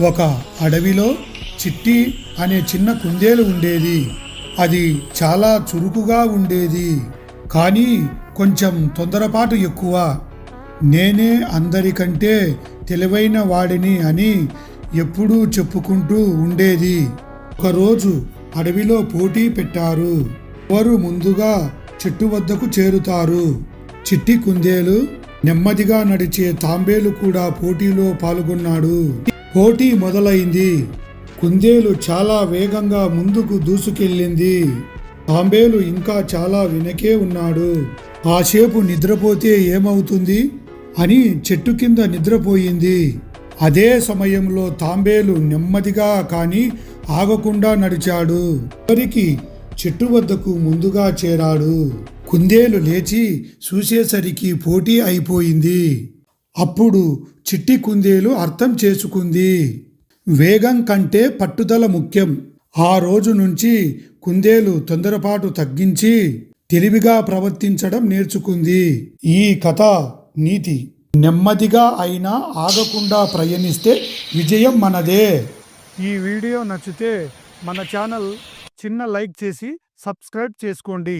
ఒక అడవిలో చిట్టి అనే చిన్న కుందేలు ఉండేది. అది చాలా చురుకుగా ఉండేది కానీ కొంచెం తొందరపాటు ఎక్కువ. నేనే అందరికంటే తెలివైన వాడిని అని ఎప్పుడూ చెప్పుకుంటూ ఉండేది. ఒకరోజు అడవిలో పోటీ పెట్టారు. ఎవరు ముందుగా చెట్టు వద్దకు చేరుతారు. చిట్టి కుందేలు నెమ్మదిగా నడిచే తాంబేలు కూడా పోటీలో పాల్గొన్నాడు. పోటీ మొదలైంది. కుందేలు చాలా వేగంగా ముందుకు దూసుకెళ్ళింది. తాంబేలు ఇంకా చాలా వెనకే ఉన్నాడు. కాసేపు నిద్రపోతే ఏమవుతుంది? అని చెట్టు కింద నిద్రపోయింది. అదే సమయంలో తాంబేలు నెమ్మదిగా కానీ ఆగకుండా నడిచాడు. చివరికి చెట్టు వద్దకు ముందుగా చేరాడు. కుందేలు లేచి చూసేసరికి పోటీ అయిపోయింది. అప్పుడు చిట్టి కుందేలు అర్థం చేసుకుంది. వేగం కంటే పట్టుదల ముఖ్యం. ఆ రోజు నుంచి కుందేలు తొందరపాటు తగ్గించి తెలివిగా ప్రవర్తించడం నేర్చుకుంది. ఈ కథ నీతి. నెమ్మదిగా అయినా ఆగకుండా ప్రయాణిస్తే విజయం మనదే. ఈ వీడియో నచ్చితే మన ఛానల్ చిన్న లైక్ చేసి సబ్స్క్రైబ్ చేసుకోండి.